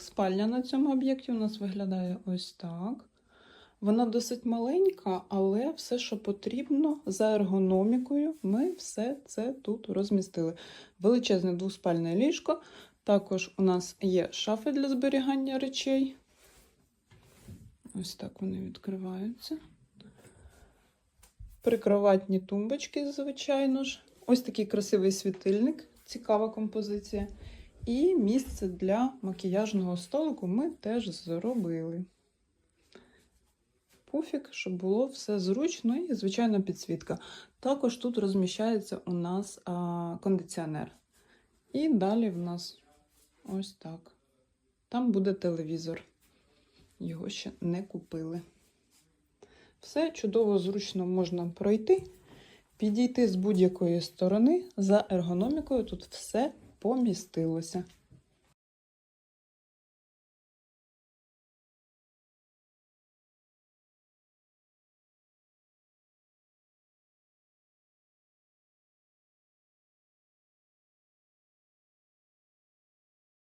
Спальня на цьому об'єкті у нас виглядає ось так. Вона досить маленька, але все, що потрібно за ергономікою, ми все це тут розмістили. Величезне двоспальне ліжко. Також у нас є шафи для зберігання речей. Ось так вони відкриваються. Прикроватні тумбочки, звичайно ж. Ось такий красивий світильник, цікава композиція. І місце для макіяжного столику ми теж зробили. Пуфік, щоб було все зручно і, звичайно, підсвітка. Також тут розміщається у нас а, кондиціонер. І далі в нас ось так. Там буде телевізор. Його ще не купили. Все чудово, зручно можна пройти, підійти з будь-якої сторони. За ергономікою тут все помістилося.